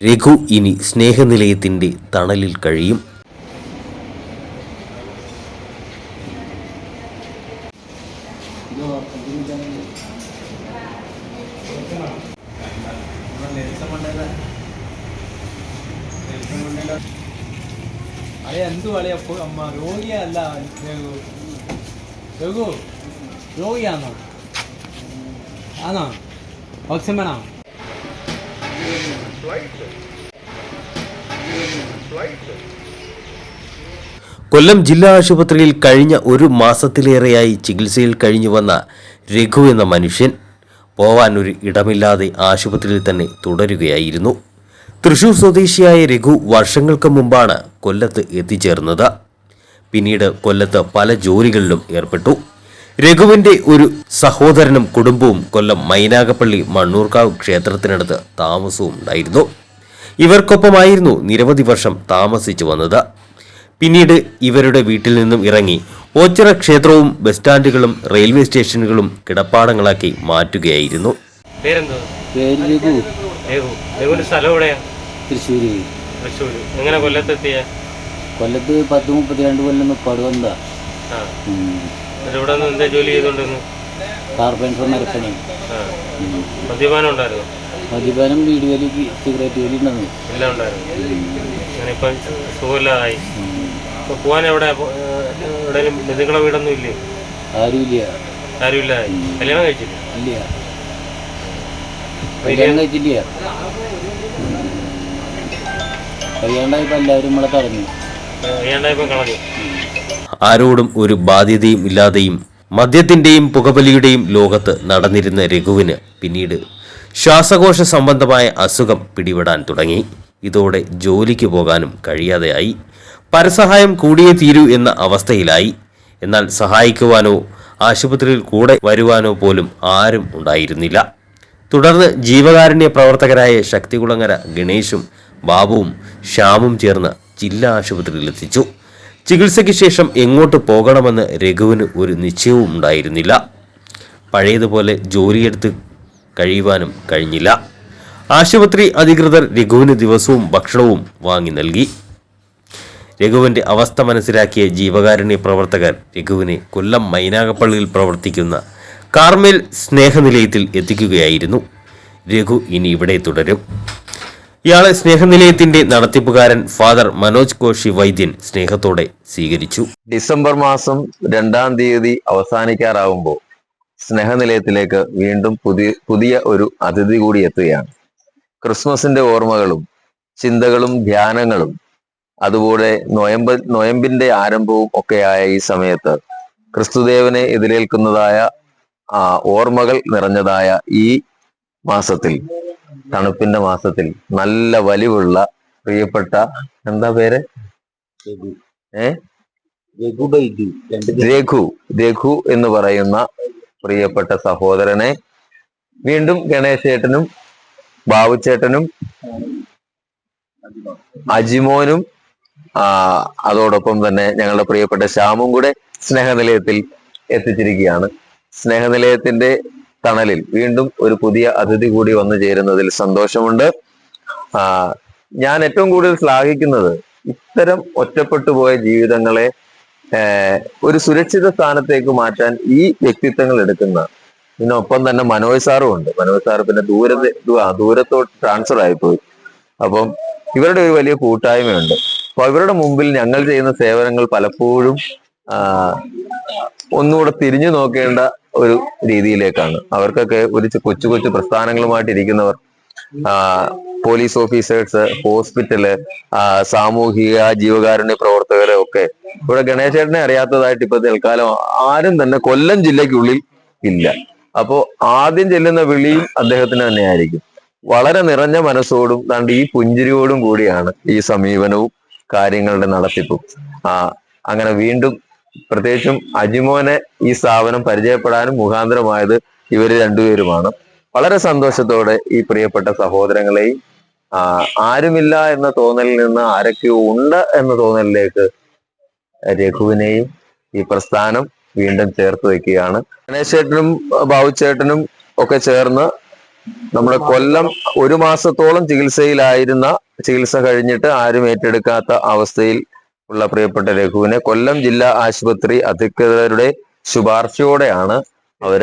രഘു ഇനി സ്നേഹനിലയത്തിന്റെ തണലിൽ കഴിയും. അളിയ എന്ത് പോയി അമ്മ രോഗിയല്ല. രഘു. രഘു രോഗിയാണോ ആണോ ഓക്സിമനാണോ കൊല്ലം ജില്ലാ ആശുപത്രിയിൽ കഴിഞ്ഞ ഒരു മാസത്തിലേറെയായി ചികിത്സയിൽ കഴിഞ്ഞു വന്ന രഘു എന്ന മനുഷ്യൻ പോവാൻ ഒരു ഇടമില്ലാതെ ആശുപത്രിയിൽ തന്നെ തുടരുകയായിരുന്നു. തൃശൂർ സ്വദേശിയായ രഘു വർഷങ്ങൾക്ക് മുമ്പാണ് കൊല്ലത്ത് എത്തിച്ചേർന്നത്. പിന്നീട് കൊല്ലത്ത് പല ജോലികളിലും ഏർപ്പെട്ടു. രഘുവിന്റെ ഒരു സഹോദരനും കുടുംബവും കൊല്ലം മൈനാഗപ്പള്ളി മണ്ണൂർക്കാവ് ക്ഷേത്രത്തിനടുത്ത് താമസവും ഉണ്ടായിരുന്നു ഇവർക്കൊപ്പമായിരുന്നു നിരവധി വർഷം താമസിച്ചു വന്നത്. പിന്നീട് ഇവരുടെ വീട്ടിൽ നിന്നും ഇറങ്ങി ഓച്ചിറ ക്ഷേത്രവും ബസ് സ്റ്റാൻഡുകളും റെയിൽവേ സ്റ്റേഷനുകളും കിടപ്പാടങ്ങളാക്കി മാറ്റുകയായിരുന്നു. രഘുവിന്റെ കൊല്ലത്ത് പത്ത് മുപ്പത്തിരണ്ട് കൊല്ലം പടുവന്താ ഇവിടെ നിന്ന് എന്താ ജോലി ചെയ്തോണ്ടിരുന്നു കാർപ്പന്റർ മരപ്പണി ആ. മദ്യപാനം ഉണ്ടായിരുന്നു മദ്യപാനം വീട് വലി സിഗരറ്റ് വലി ഉണ്ടെന്ന് എല്ലാം ഉണ്ടായിരുന്നു. ഇപ്പം സുഖമില്ലാതായി. ഇപ്പൊ പോവാൻ എവിടെ? എവിടെയും ബന്ധുക്കളെ വീടൊന്നും ഇല്ലേ? ആരുമില്ല. കല്യാണം കഴിച്ചില്ല? ഇല്ല. കല്യാണം കഴിച്ചില്ല കല്യാണ്ടായപ്പോ എല്ലാവരും നമ്മളെ തടഞ്ഞു. അയ്യാണ്ടായപ്പോ കളഞ്ഞു. ആരോടും ഒരു ബാധ്യതയും ഇല്ലാതെയും മദ്യത്തിന്റെയും പുകവലിയുടെയും ലോകത്ത് നടന്നിരുന്ന രഘുവിന് പിന്നീട് ശ്വാസകോശ സംബന്ധമായ അസുഖം പിടിപെടാൻ തുടങ്ങി. ഇതോടെ ജോലിക്ക് പോകാനും കഴിയാതെയായി. പരസഹായം കൂടിയേ തീരൂ എന്ന അവസ്ഥയിലായി. എന്നാൽ സഹായിക്കുവാനോ ആശുപത്രിയിൽ കൂടെ വരുവാനോ പോലും ആരും ഉണ്ടായിരുന്നില്ല. തുടർന്ന് ജീവകാരുണ്യ പ്രവർത്തകരായ ശക്തികുളങ്ങര ഗണേശും ബാബുവും ശ്യാമും ചേർന്ന് ജില്ലാ ആശുപത്രിയിൽ എത്തിച്ചു ചികിത്സയ്ക്ക് ശേഷം എങ്ങോട്ട് പോകണമെന്ന് രഘുവിന് ഒരു നിശ്ചയവും ഉണ്ടായിരുന്നില്ല. പഴയതുപോലെ ജോലിയെടുത്ത് കഴിയുവാനും കഴിഞ്ഞില്ല. ആശുപത്രി അധികൃതർ രഘുവിന് ദിവസവും ഭക്ഷണവും വാങ്ങി നൽകി. രഘുവിന്റെ അവസ്ഥ മനസ്സിലാക്കിയ ജീവകാരുണ്യ പ്രവർത്തകർ രഘുവിനെ കൊല്ലം മൈനാകപ്പള്ളിയിൽ പ്രവർത്തിക്കുന്ന കാർമേൽ സ്നേഹനിലയത്തിൽ എത്തിക്കുകയായിരുന്നു. രഘു ഇനി ഇവിടെ തുടരും. ഇയാളെ സ്നേഹനിലയത്തിന്റെ നടത്തിപ്പുകാരൻ ഫാദർ മനോജ് കോഷി വൈദ്യൻ സ്നേഹത്തോടെ സ്വീകരിച്ചു. ഡിസംബർ മാസം രണ്ടാം തീയതി അവസാനിക്കാറാവുമ്പോൾ സ്നേഹനിലയത്തിലേക്ക് വീണ്ടും പുതിയ പുതിയ ഒരു അതിഥി കൂടി എത്തുകയാണ്. ക്രിസ്മസിന്റെ ഓർമ്മകളും ചിന്തകളും ധ്യാനങ്ങളും അതുപോലെ നൊയമ്പ് നൊയമ്പിന്റെ ആരംഭവും ഒക്കെയായ ഈ സമയത്ത് ക്രിസ്തുദേവനെ എതിരേൽക്കുന്നതായ ഓർമ്മകൾ നിറഞ്ഞതായ ഈ മാസത്തിൽ തണുപ്പിന്റെ മാസത്തിൽ നല്ല വലിവുള്ള പ്രിയപ്പെട്ട എന്താ പേര്? ഏ? രഘു. രഘു എന്ന് പറയുന്ന പ്രിയപ്പെട്ട സഹോദരനെ വീണ്ടും ഗണേശേട്ടനും ബാബുച്ചേട്ടനും അജിമോനും ആ അതോടൊപ്പം തന്നെ ഞങ്ങളുടെ പ്രിയപ്പെട്ട ശ്യാമും കൂടെ സ്നേഹനിലയത്തിൽ എത്തിച്ചിരിക്കുകയാണ്. സ്നേഹനിലയത്തിന്റെ തണലിൽ വീണ്ടും ഒരു പുതിയ അതിഥി കൂടി വന്നു ചേരുന്നതിൽ സന്തോഷമുണ്ട്. ഞാൻ ഏറ്റവും കൂടുതൽ ശ്ലാഘിക്കുന്നത് ഇത്തരം ഒറ്റപ്പെട്ടു പോയ ജീവിതങ്ങളെ ഒരു സുരക്ഷിത സ്ഥാനത്തേക്ക് മാറ്റാൻ ഈ വ്യക്തിത്വങ്ങൾ എടുക്കുന്ന ഇതിനൊപ്പം തന്നെ മനോജ് സാറും ഉണ്ട്. മനോജ് സാർ പിന്നെ ദൂരത്തെ ദൂരത്തോട്ട് ട്രാൻസ്ഫർ ആയിപ്പോയി. അപ്പം ഇവരുടെ ഒരു വലിയ കൂട്ടായ്മയുണ്ട്. അപ്പൊ ഇവരുടെ മുമ്പിൽ ഞങ്ങൾ ചെയ്യുന്ന സേവനങ്ങൾ പലപ്പോഴും ഒന്നുകൂടെ തിരിഞ്ഞു നോക്കേണ്ട ഒരു രീതിയിലേക്കാണ്. അവർക്കൊക്കെ ഒരു കൊച്ചു കൊച്ചു പ്രസ്ഥാനങ്ങളുമായിട്ട് ഇരിക്കുന്നവർ പോലീസ് ഓഫീസേഴ്സ് ഹോസ്പിറ്റൽ സാമൂഹിക ജീവകാരുണ്യ പ്രവർത്തകരെ ഒക്കെ. ഇവിടെ ഗണേശേട്ടനെ അറിയാത്തതായിട്ട് ഇപ്പൊ തൽക്കാലം ആരും തന്നെ കൊല്ലം ജില്ലയ്ക്കുള്ളിൽ ഇല്ല. അപ്പോ ആദ്യം ചെല്ലുന്ന വിളിയും അദ്ദേഹത്തിന് തന്നെയായിരിക്കും. വളരെ നിറഞ്ഞ മനസ്സോടും താണ്ട് ഈ പുഞ്ചിരിയോടും കൂടിയാണ് ഈ സമീപനവും കാര്യങ്ങളുടെ നടത്തിപ്പും. ആ അങ്ങനെ വീണ്ടും പ്രത്യേകിച്ചും അജിമോനെ ഈ സ്ഥാപനം പരിചയപ്പെടാനും മുഖാന്തരമായത് ഇവർ രണ്ടുപേരുമാണ്. വളരെ സന്തോഷത്തോടെ ഈ പ്രിയപ്പെട്ട സഹോദരങ്ങളെയും ആരുമില്ല എന്ന തോന്നലിൽ നിന്ന് ആരൊക്കെയോ ഉണ്ട് എന്ന തോന്നലിലേക്ക് രഘുവിനെയും ഈ പ്രസ്ഥാനം വീണ്ടും ചേർത്ത് വെക്കുകയാണ് ഗണേശേട്ടനും ബാബുച്ചേട്ടനും ഒക്കെ ചേർന്ന് നമ്മുടെ കൊല്ലം ഒരു മാസത്തോളം ചികിത്സയിലായിരുന്ന ചികിത്സ കഴിഞ്ഞിട്ട് ആരും ഏറ്റെടുക്കാത്ത അവസ്ഥയിൽ ഉള്ള പ്രിയപ്പെട്ട രഘുവിനെ കൊല്ലം ജില്ലാ ആശുപത്രി അധികൃതരുടെ ശുപാർശയോടെയാണ് അവർ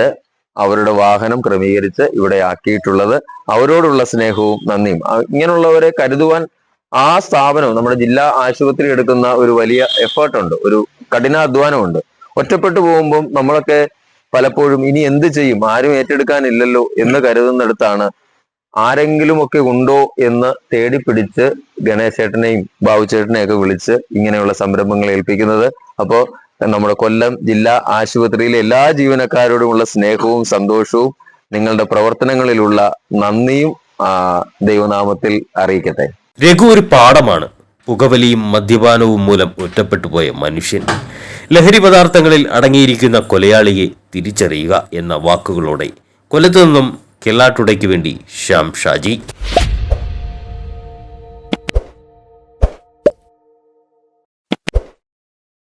അവരുടെ വാഹനം ക്രമീകരിച്ച് ഇവിടെ ആക്കിയിട്ടുള്ളത്. അവരോടുള്ള സ്നേഹവും നന്ദിയും. ഇങ്ങനെയുള്ളവരെ കരുതുവാൻ ആ സ്ഥാപനം നമ്മുടെ ജില്ലാ ആശുപത്രി എടുക്കുന്ന ഒരു വലിയ എഫേർട്ട് ഉണ്ട്. ഒരു കഠിനാധ്വാനമുണ്ട്. ഒറ്റപ്പെട്ടു പോകുമ്പം നമ്മളൊക്കെ പലപ്പോഴും ഇനി എന്ത് ചെയ്യും? ആരും ഏറ്റെടുക്കാനില്ലല്ലോ എന്ന് കരുതുന്നിടത്താണ് ആരെങ്കിലും ഒക്കെ ഉണ്ടോ എന്ന് തേടി പിടിച്ച് ഗണേശേട്ടനെയും ബാബുചേട്ടനെയും ഒക്കെ വിളിച്ച് ഇങ്ങനെയുള്ള സംരംഭങ്ങൾ ഏൽപ്പിക്കുന്നത്. അപ്പോ നമ്മുടെ കൊല്ലം ജില്ലാ ആശുപത്രിയിലെ എല്ലാ ജീവനക്കാരോടുമുള്ള സ്നേഹവും സന്തോഷവും നിങ്ങളുടെ പ്രവർത്തനങ്ങളിലുള്ള നന്ദിയും ദൈവനാമത്തിൽ അറിയിക്കട്ടെ. രഘു ഒരു പാഠമാണ്. പുകവലിയും മദ്യപാനവും മൂലം ഒറ്റപ്പെട്ടു പോയ മനുഷ്യൻ. ലഹരി പദാർത്ഥങ്ങളിൽ അടങ്ങിയിരിക്കുന്ന കൊലയാളിയെ തിരിച്ചറിയുക എന്ന വാക്കുകളോടെ കൊല്ലത്തു നിന്നും കെല്ലാട്ടുടയ്ക്ക് വേണ്ടി ശ്യാം ഷാജി.